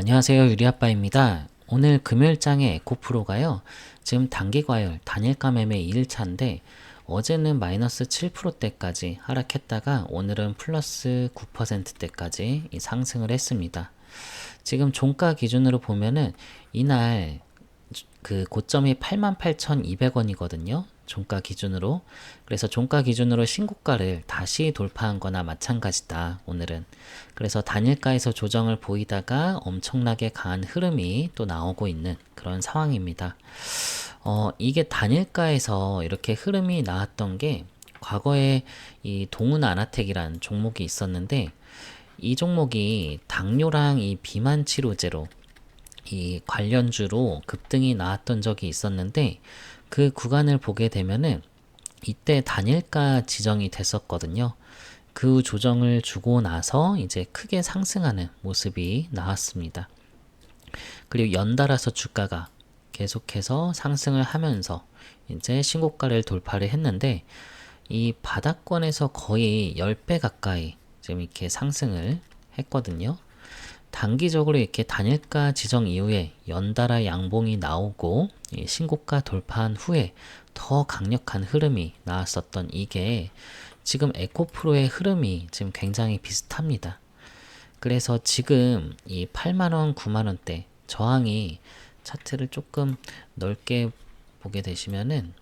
안녕하세요 유리아빠입니다. 오늘 금요일장의 에코프로가요. 지금 단기과열 단일가 매매 2일차인데 어제는 마이너스 7%대까지 하락했다가 오늘은 플러스 9%대까지 상승을 했습니다. 지금 종가 기준으로 보면은 이날 그 고점이 88,200원이거든요. 종가 기준으로. 그래서 종가 기준으로 신고가를 다시 돌파한 거나 마찬가지다. 오늘은. 그래서 단일가에서 조정을 보이다가 엄청나게 강한 흐름이 또 나오고 있는 그런 상황입니다. 어, 이게 단일가에서 이렇게 흐름이 나왔던 게 과거에 이 동훈 아나텍이란 종목이 있었는데 이 종목이 당뇨랑 이 비만 치료제로 이 관련주로 급등이 나왔던 적이 있었는데 그 구간을 보게 되면은 이때 단일가 지정이 됐었거든요. 그 조정을 주고 나서 이제 크게 상승하는 모습이 나왔습니다. 그리고 연달아서 주가가 계속해서 상승을 하면서 이제 신고가를 돌파를 했는데 이 바닥권에서 거의 10배 가까이 지금 이렇게 상승을 했거든요. 단기적으로 이렇게 단일가 지정 이후에 연달아 양봉이 나오고 신고가 돌파한 후에 더 강력한 흐름이 나왔었던 이게 지금 에코프로의 흐름이 지금 굉장히 비슷합니다. 그래서 지금 이 8만원, 9만원대 저항이 차트를 조금 넓게 보게 되시면은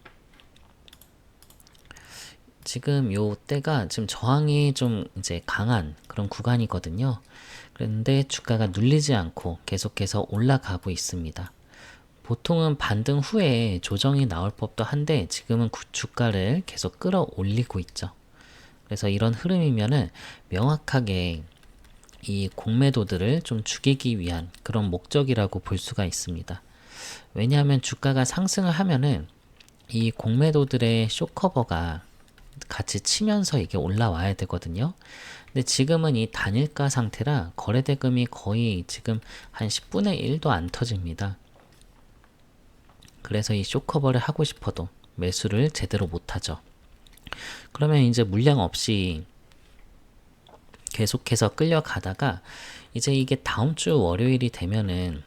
지금 요 때가 지금 저항이 좀 이제 강한 그런 구간이거든요. 그런데 주가가 눌리지 않고 계속해서 올라가고 있습니다. 보통은 반등 후에 조정이 나올 법도 한데 지금은 주가를 계속 끌어올리고 있죠. 그래서 이런 흐름이면은 명확하게 이 공매도들을 좀 죽이기 위한 그런 목적이라고 볼 수가 있습니다. 왜냐하면 주가가 상승을 하면은 이 공매도들의 쇼커버가 같이 치면서 이게 올라와야 되거든요. 근데 지금은 이 단일가 상태라 거래대금이 거의 지금 한 10분의 1도 안 터집니다. 그래서 이 쇼커버를 하고 싶어도 매수를 제대로 못하죠. 그러면 이제 물량 없이 계속해서 끌려가다가 이제 이게 다음 주 월요일이 되면은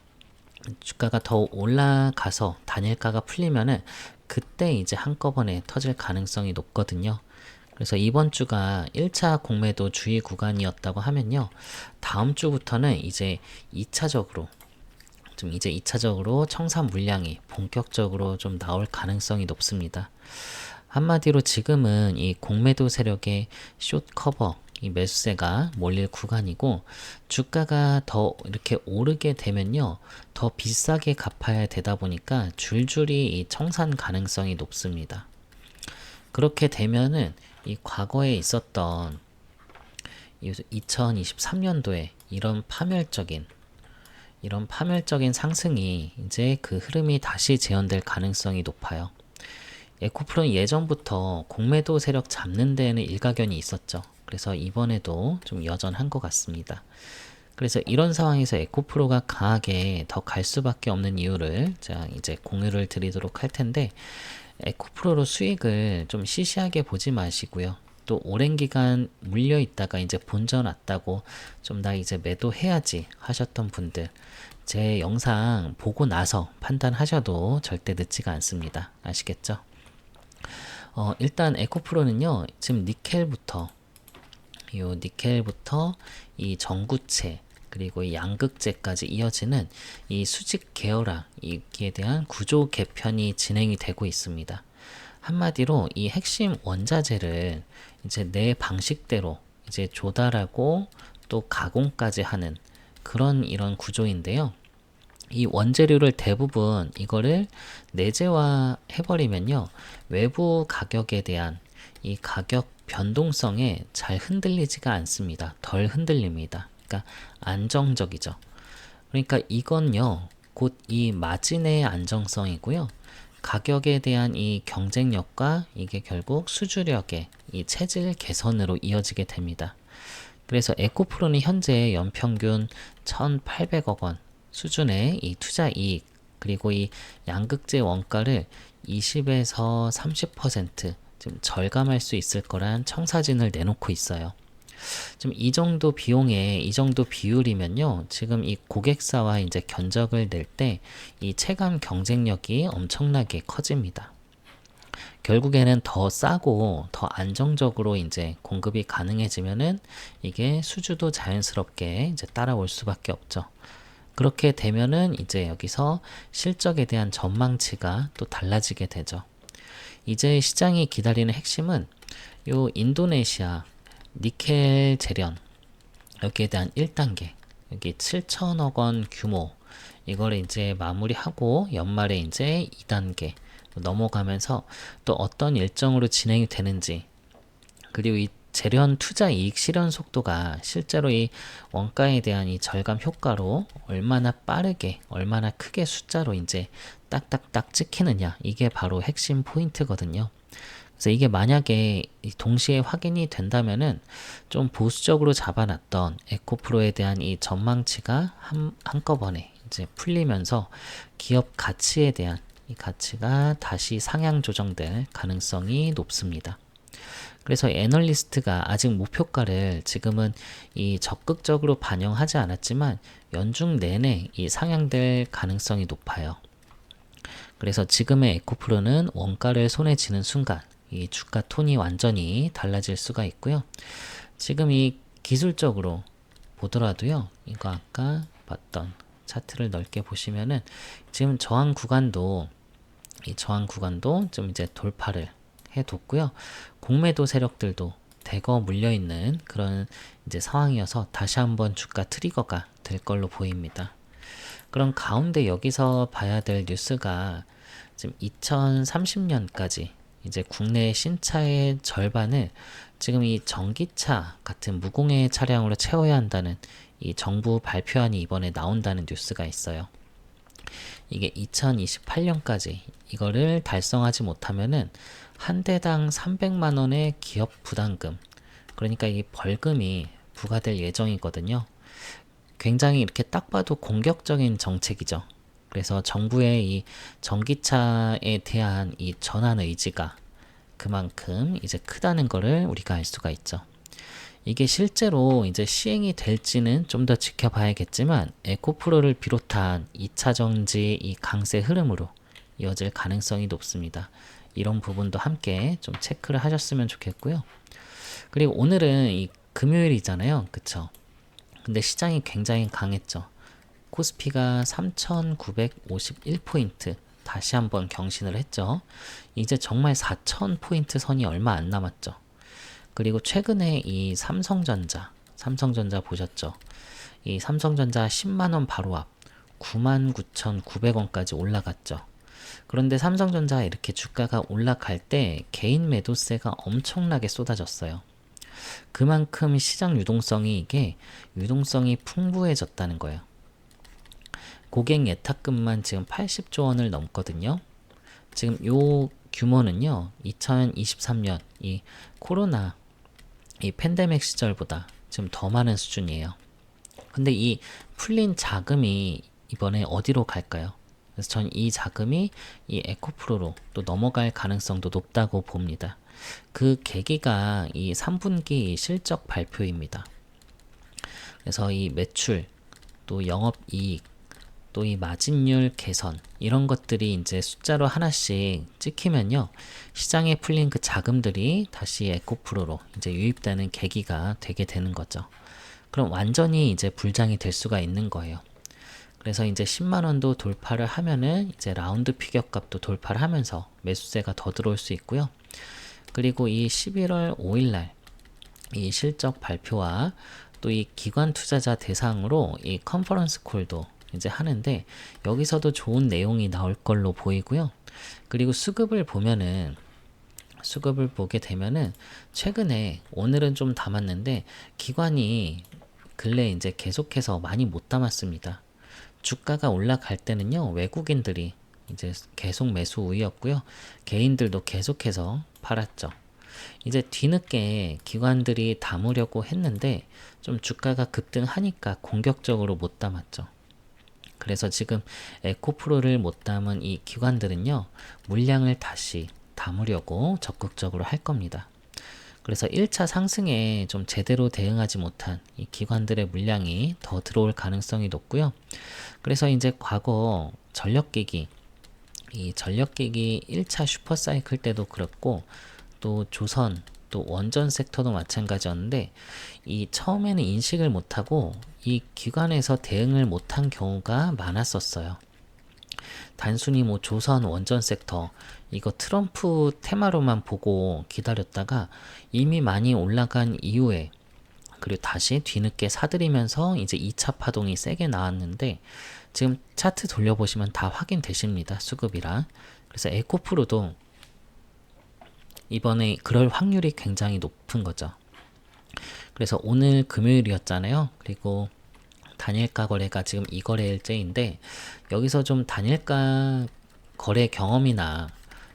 주가가 더 올라가서 단일가가 풀리면은 그때 이제 한꺼번에 터질 가능성이 높거든요. 그래서 이번 주가 1차 공매도 주의 구간이었다고 하면요. 다음 주부터는 이제 2차적으로 좀 이제 2차적으로 청산 물량이 본격적으로 좀 나올 가능성이 높습니다. 한마디로 지금은 이 공매도 세력의 숏 커버 이 매수세가 몰릴 구간이고 주가가 더 이렇게 오르게 되면요 더 비싸게 갚아야 되다 보니까 줄줄이 이 청산 가능성이 높습니다. 그렇게 되면은 이 과거에 있었던 2023년도에 이런 파멸적인 이런 파멸적인 상승이 이제 그 흐름이 다시 재현될 가능성이 높아요. 에코프로는 예전부터 공매도 세력 잡는 데에는 일가견이 있었죠. 그래서 이번에도 좀 여전한 것 같습니다. 그래서 이런 상황에서 에코프로가 강하게 더 갈 수밖에 없는 이유를 제가 이제 공유를 드리도록 할 텐데 에코프로로 수익을 좀 시시하게 보지 마시고요. 또 오랜 기간 물려 있다가 이제 본전 왔다고 좀 나 이제 매도해야지 하셨던 분들 제 영상 보고 나서 판단하셔도 절대 늦지가 않습니다. 아시겠죠? 어, 일단 에코프로는요, 지금 니켈부터, 요 니켈부터 이 전구체, 그리고 이 양극재까지 이어지는 이 수직 계열화, 이기에 대한 구조 개편이 진행이 되고 있습니다. 한마디로 이 핵심 원자재를 이제 내 방식대로 이제 조달하고 또 가공까지 하는 그런 이런 구조인데요. 이 원재료를 대부분 이거를 내재화 해버리면요. 외부 가격에 대한 이 가격 변동성에 잘 흔들리지가 않습니다. 덜 흔들립니다. 그러니까 안정적이죠. 그러니까 이건요. 곧 이 마진의 안정성이고요. 가격에 대한 이 경쟁력과 이게 결국 수주력의 이 체질 개선으로 이어지게 됩니다. 그래서 에코프로는 현재 연평균 1,800억 원 수준의 이 투자 이익 그리고 이 양극재 원가를 20에서 30% 좀 절감할 수 있을 거란 청사진을 내놓고 있어요. 좀 이 정도 비용에 이 정도 비율이면요. 지금 이 고객사와 이제 견적을 낼 때 이 체감 경쟁력이 엄청나게 커집니다. 결국에는 더 싸고 더 안정적으로 이제 공급이 가능해지면은 이게 수주도 자연스럽게 이제 따라올 수밖에 없죠. 그렇게 되면은 이제 여기서 실적에 대한 전망치가 또 달라지게 되죠. 이제 시장이 기다리는 핵심은 요 인도네시아 니켈 재련 여기에 대한 1단계 여기 7천억 원 규모 이거를 이제 마무리하고 연말에 이제 2단계 넘어가면서 또 어떤 일정으로 진행이 되는지 그리고 이 재련 투자 이익 실현 속도가 실제로 이 원가에 대한 이 절감 효과로 얼마나 빠르게 얼마나 크게 숫자로 이제 딱딱딱 찍히느냐 이게 바로 핵심 포인트거든요. 그래서 이게 만약에 동시에 확인이 된다면은 좀 보수적으로 잡아놨던 에코프로에 대한 이 전망치가 한, 한꺼번에 이제 풀리면서 기업 가치에 대한 이 가치가 다시 상향 조정될 가능성이 높습니다. 그래서 애널리스트가 아직 목표가를 지금은 이 적극적으로 반영하지 않았지만 연중 내내 이 상향될 가능성이 높아요. 그래서 지금의 에코프로는 원가를 손에 쥐는 순간 이 주가 톤이 완전히 달라질 수가 있고요. 지금 이 기술적으로 보더라도요. 이거 아까 봤던 차트를 넓게 보시면은 지금 저항 구간도 이 저항 구간도 좀 이제 돌파를 해뒀고요. 공매도 세력들도 대거 물려 있는 그런 이제 상황이어서 다시 한번 주가 트리거가 될 걸로 보입니다. 그럼 가운데 여기서 봐야 될 뉴스가 지금 2030년까지 이제 국내 신차의 절반을 지금 이 전기차 같은 무공해 차량으로 채워야 한다는 이 정부 발표안이 이번에 나온다는 뉴스가 있어요. 이게 2028년까지 이거를 달성하지 못하면은 한 대당 300만 원의 기업 부담금 그러니까 이 벌금이 부과될 예정이거든요. 굉장히 이렇게 딱 봐도 공격적인 정책이죠. 그래서 정부의 이 전기차에 대한 이 전환 의지가 그만큼 이제 크다는 거를 우리가 알 수가 있죠. 이게 실제로 이제 시행이 될지는 좀 더 지켜봐야겠지만 에코프로를 비롯한 2차 정지 이 강세 흐름으로 이어질 가능성이 높습니다. 이런 부분도 함께 좀 체크를 하셨으면 좋겠고요. 그리고 오늘은 이 금요일이잖아요. 그쵸? 근데 시장이 굉장히 강했죠. 코스피가 3,951포인트 다시 한번 경신을 했죠. 이제 정말 4,000포인트 선이 얼마 안 남았죠. 그리고 최근에 이 삼성전자, 삼성전자 보셨죠? 이 삼성전자 10만원 바로 앞 99,900원까지 올라갔죠. 그런데 삼성전자 이렇게 주가가 올라갈 때 개인 매도세가 엄청나게 쏟아졌어요. 그만큼 시장 유동성이 이게 유동성이 풍부해졌다는 거예요. 고객 예탁금만 지금 80조 원을 넘거든요. 지금 요 규모는요, 2023년 이 코로나 이 팬데믹 시절보다 지금 더 많은 수준이에요. 근데 이 풀린 자금이 이번에 어디로 갈까요? 그래서 전 이 자금이 이 에코프로로 또 넘어갈 가능성도 높다고 봅니다. 그 계기가 이 3분기 실적 발표입니다. 그래서 이 매출, 또 영업이익, 또 이 마진율 개선 이런 것들이 이제 숫자로 하나씩 찍히면요 시장에 풀린 그 자금들이 다시 에코프로로 이제 유입되는 계기가 되게 되는 거죠. 그럼 완전히 이제 불장이 될 수가 있는 거예요. 그래서 이제 10만 원도 돌파를 하면은 이제 라운드 피겨 값도 돌파를 하면서 매수세가 더 들어올 수 있고요. 그리고 이 11월 5일 날 이 실적 발표와 또 이 기관 투자자 대상으로 이 컨퍼런스 콜도 이제 하는데 여기서도 좋은 내용이 나올 걸로 보이고요. 그리고 수급을 보면은 수급을 보게 되면은 최근에 오늘은 좀 담았는데 기관이 근래 이제 계속해서 많이 못 담았습니다. 주가가 올라갈 때는요, 외국인들이 이제 계속 매수 우위였고요. 개인들도 계속해서 팔았죠. 이제 뒤늦게 기관들이 담으려고 했는데 좀 주가가 급등하니까 공격적으로 못 담았죠. 그래서 지금 에코프로를 못 담은 이 기관들은요, 물량을 다시 담으려고 적극적으로 할 겁니다. 그래서 1차 상승에 좀 제대로 대응하지 못한 이 기관들의 물량이 더 들어올 가능성이 높고요. 그래서 이제 과거 전력기기 이 전력기기 1차 슈퍼사이클 때도 그렇고 또 조선 또 원전 섹터도 마찬가지였는데 이 처음에는 인식을 못하고 이 기관에서 대응을 못한 경우가 많았었어요. 단순히 뭐 조선 원전 섹터 이거 트럼프 테마로만 보고 기다렸다가 이미 많이 올라간 이후에 그리고 다시 뒤늦게 사들이면서 이제 2차 파동이 세게 나왔는데 지금 차트 돌려보시면 다 확인되십니다. 수급이랑. 그래서 에코프로도 이번에 그럴 확률이 굉장히 높은 거죠. 그래서 오늘 금요일이었잖아요. 그리고 단일가 거래가 지금 이 거래일째인데 여기서 좀 단일가 거래 경험이나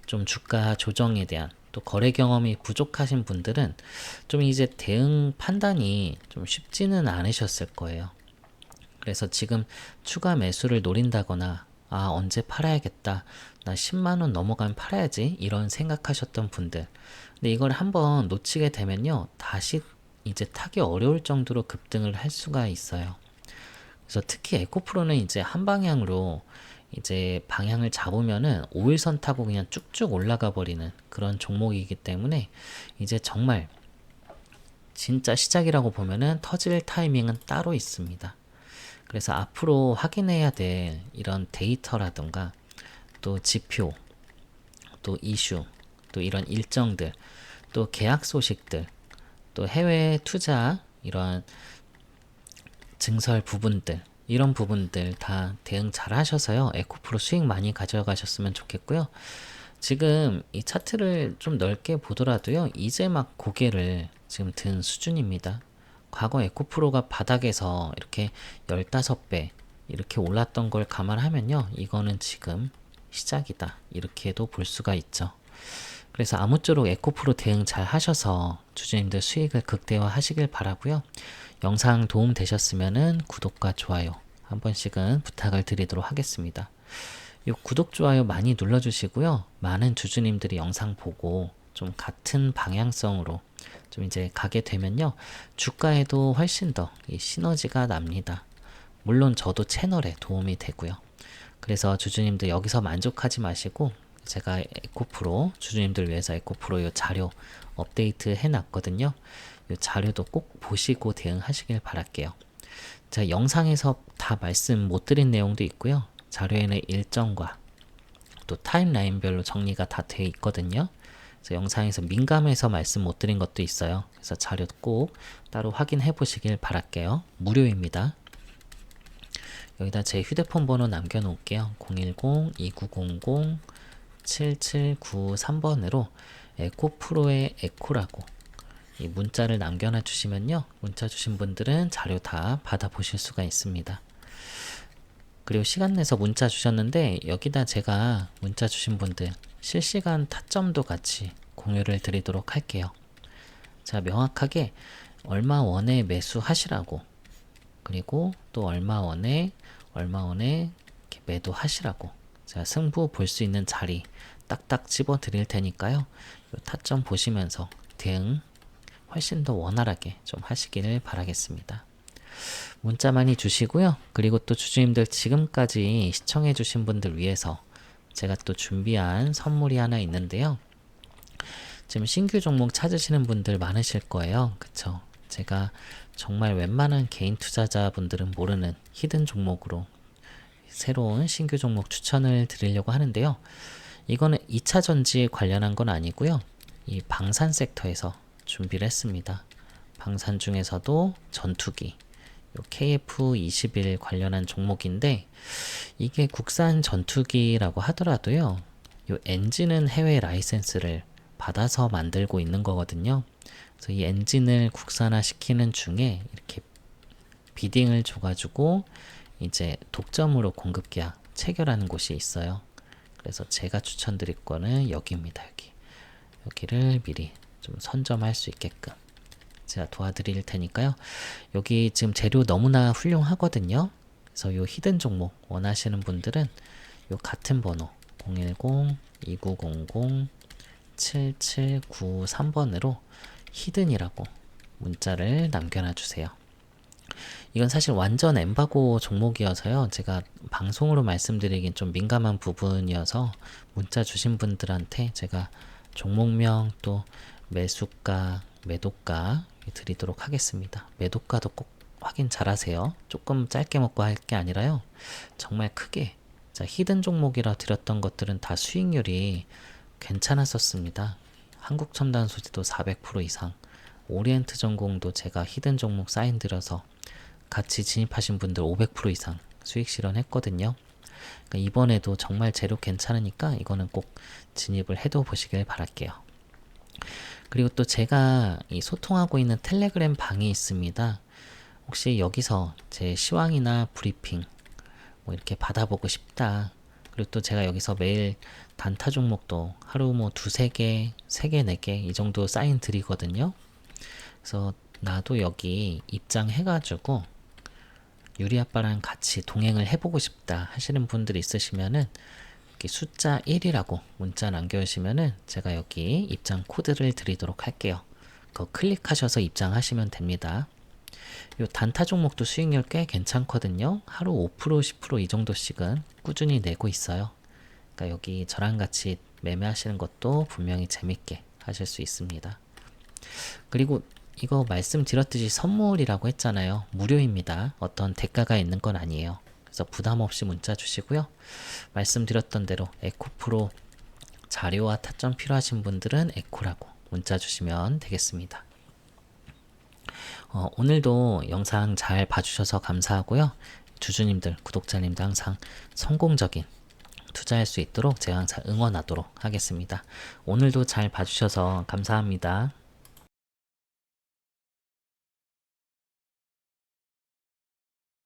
좀 주가 조정에 대한 또 거래 경험이 부족하신 분들은 좀 이제 대응 판단이 좀 쉽지는 않으셨을 거예요. 그래서 지금 추가 매수를 노린다거나 아 언제 팔아야겠다 나 10만원 넘어가면 팔아야지 이런 생각하셨던 분들 근데 이걸 한번 놓치게 되면요 다시 이제 타기 어려울 정도로 급등을 할 수가 있어요 그래서 특히 에코프로는 이제 한 방향으로 이제 방향을 잡으면은 5일선 타고 그냥 쭉쭉 올라가 버리는 그런 종목이기 때문에 이제 정말 진짜 시작이라고 보면은 터질 타이밍은 따로 있습니다. 그래서 앞으로 확인해야 될 이런 데이터라든가 또 지표, 또 이슈, 또 이런 일정들, 또 계약 소식들, 또 해외 투자 이런 증설 부분들 이런 부분들 다 대응 잘 하셔서요. 에코프로 수익 많이 가져가셨으면 좋겠고요. 지금 이 차트를 좀 넓게 보더라도요. 이제 막 고개를 지금 든 수준입니다. 과거 에코프로가 바닥에서 이렇게 15배 이렇게 올랐던 걸 감안하면요. 이거는 지금 시작이다. 이렇게도 볼 수가 있죠. 그래서 아무쪼록 에코프로 대응 잘 하셔서 주주님들 수익을 극대화 하시길 바라고요. 영상 도움 되셨으면 구독과 좋아요 한 번씩은 부탁을 드리도록 하겠습니다. 요 구독, 좋아요 많이 눌러주시고요. 많은 주주님들이 영상 보고 좀 같은 방향성으로 좀 이제 가게 되면요. 주가에도 훨씬 더이 시너지가 납니다. 물론 저도 채널에 도움이 되고요. 그래서 주주님들 여기서 만족하지 마시고 제가 에코프로 주주님들 위해서 에코프로 요 자료 업데이트 해놨거든요. 요 자료도 꼭 보시고 대응하시길 바랄게요. 자, 영상에서 다 말씀 못 드린 내용도 있고요. 자료에는 일정과 또 타임라인별로 정리가 다 되어 있거든요. 그래서 영상에서 민감해서 말씀 못 드린 것도 있어요. 그래서 자료 꼭 따로 확인해 보시길 바랄게요. 무료입니다. 여기다 제 휴대폰 번호 남겨 놓을게요. 010-2900-7793번으로 에코 프로의 에코라고 이 문자를 남겨놔 주시면요. 문자 주신 분들은 자료 다 받아보실 수가 있습니다. 그리고 시간 내서 문자 주셨는데 여기다 제가 문자 주신 분들 실시간 타점도 같이 공유를 드리도록 할게요. 자, 명확하게 얼마 원에 매수하시라고 그리고 또 얼마 원에 얼마 원에 매도하시라고 제가 승부 볼 수 있는 자리 딱딱 집어 드릴 테니까요. 타점 보시면서 대응 훨씬 더 원활하게 좀 하시기를 바라겠습니다. 문자 많이 주시고요. 그리고 또 주주님들 지금까지 시청해 주신 분들 위해서 제가 또 준비한 선물이 하나 있는데요. 지금 신규 종목 찾으시는 분들 많으실 거예요. 그쵸? 제가 정말 웬만한 개인 투자자분들은 모르는 히든 종목으로 새로운 신규 종목 추천을 드리려고 하는데요. 이거는 2차 전지 관련한 건 아니고요. 이 방산 섹터에서 준비를 했습니다. 방산 중에서도 전투기, KF21 관련한 종목인데 이게 국산 전투기라고 하더라도요. 요 엔진은 해외 라이센스를 받아서 만들고 있는 거거든요. 그래서 이 엔진을 국산화 시키는 중에 이렇게 비딩을 줘가지고 이제 독점으로 공급 계약 체결하는 곳이 있어요. 그래서 제가 추천드릴 거는 여기입니다. 여기 여기를 미리 좀 선점할 수 있게끔 제가 도와드릴 테니까요. 여기 지금 재료 너무나 훌륭하거든요. 그래서 요 히든 종목 원하시는 분들은 요 같은 번호 010-2900-7793번으로 히든이라고 문자를 남겨놔 주세요. 이건 사실 완전 엠바고 종목이어서요. 제가 방송으로 말씀드리긴 좀 민감한 부분이어서 문자 주신 분들한테 제가 종목명 또 매수가, 매도가 드리도록 하겠습니다. 매도가도 꼭 확인 잘 하세요. 조금 짧게 먹고 할 게 아니라요. 정말 크게. 자, 히든 종목이라 드렸던 것들은 다 수익률이 괜찮았었습니다. 한국 첨단 소지도 400% 이상, 오리엔트 전공도 제가 히든 종목 사인 들여서 같이 진입하신 분들 500% 이상 수익 실현했거든요. 그러니까 이번에도 정말 재료 괜찮으니까 이거는 꼭 진입을 해도 보시길 바랄게요. 그리고 또 제가 이 소통하고 있는 텔레그램 방이 있습니다. 혹시 여기서 제 시황이나 브리핑 뭐 이렇게 받아보고 싶다. 그리고 또 제가 여기서 매일 단타 종목도 하루 뭐 두세 개, 세 개, 네 개 이 정도 사인 드리거든요. 그래서 나도 여기 입장해가지고 유리 아빠랑 같이 동행을 해보고 싶다 하시는 분들이 있으시면은 이렇게 숫자 1이라고 문자 남겨주시면은 제가 여기 입장 코드를 드리도록 할게요. 그거 클릭하셔서 입장하시면 됩니다. 요 단타 종목도 수익률 꽤 괜찮거든요. 하루 5% 10%이 정도씩은 꾸준히 내고 있어요. 그러니까 여기 저랑 같이 매매하시는 것도 분명히 재밌게 하실 수 있습니다. 그리고 이거 말씀드렸듯이 선물이라고 했잖아요. 무료입니다. 어떤 대가가 있는 건 아니에요. 그래서 부담 없이 문자 주시고요. 말씀드렸던 대로 에코프로 자료와 타점 필요하신 분들은 에코라고 문자 주시면 되겠습니다. 어, 오늘도 영상 잘 봐주셔서 감사하고요. 주주님들, 구독자님들 항상 성공적인 투자할 수 있도록 제가 항상 응원하도록 하겠습니다. 오늘도 잘 봐주셔서 감사합니다.